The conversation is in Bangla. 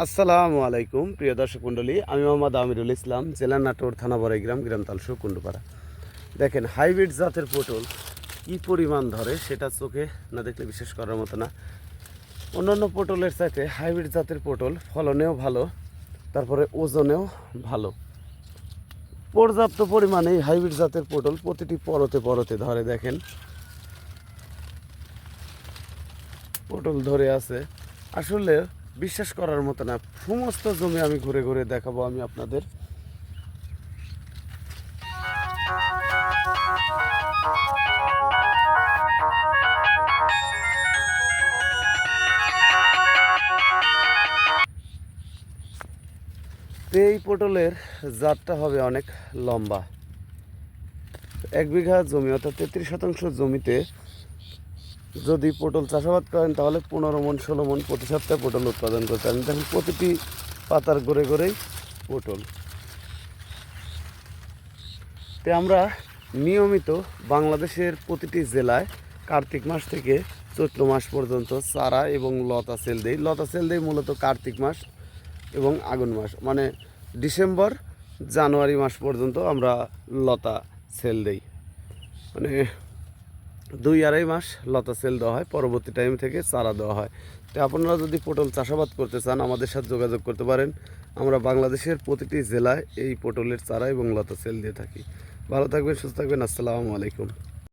আসসালামু আলাইকুম, প্রিয় দর্শক মণ্ডলী। আমি মোহাম্মদ আমিরুল ইসলাম, জেলা নাটোর থানা বড়াইগ্রাম, গ্রাম তালসু কুণ্ডুপাড়া। দেখেন, হাইব্রিড জাতের পটল কি পরিমাণ ধরে সেটা চোখে না দেখলে বিশেষ করার মতো না। অন্যান্য পটলের চাইতে হাইব্রিড জাতের পটল ফলনেও ভালো, তারপরে ওজনেও ভালো। পর্যাপ্ত পরিমাণে হাইব্রিড জাতের পটল প্রতিটি পরতে পরতে ধরে, দেখেন। পটল ধরে আছে। আসলে বিশ্বাস করার মতো না। সমস্ত জমি আমি ঘুরে ঘুরে দেখাবো আমি আপনাদের। এই পটলের জাতটা হবে অনেক লম্বা। এক বিঘা জমি, অর্থাৎ তেত্রিশ শতাংশ জমিতে যদি পটল চাষাবাদ করেন, তাহলে পনেরো মন, ষোলো মন প্রতি সপ্তাহে পটল উৎপাদন করতে পারেন। দেখেন প্রতিটি পাতার গড়ে গড়েই পটল। তে আমরা নিয়মিত বাংলাদেশের প্রতিটি জেলায় কার্তিক মাস থেকে চৈত্র মাস পর্যন্ত চারা এবং লতা সেল দেই। লতা সেল দেই মূলত কার্তিক মাস এবং আগুন মাস। মানে ডিসেম্বর, জানুয়ারি মাস পর্যন্ত আমরা লতা সেল দেই। মানে দুই আড়াই মাস লতা সেল দেওয়া হয়, পরবর্তী টাইম থেকে চারা দেওয়া হয়। তো আপনারা যদি পটল চাষাবাদ করতে চান, আমাদের সাথে যোগাযোগ করতে পারেন। আমরা বাংলাদেশের প্রতিটি জেলায় এই পটলের চারা এবং লতা সেল দিয়ে থাকি। ভালো থাকবেন, সুস্থ থাকবেন, আসসালামু আলাইকুম।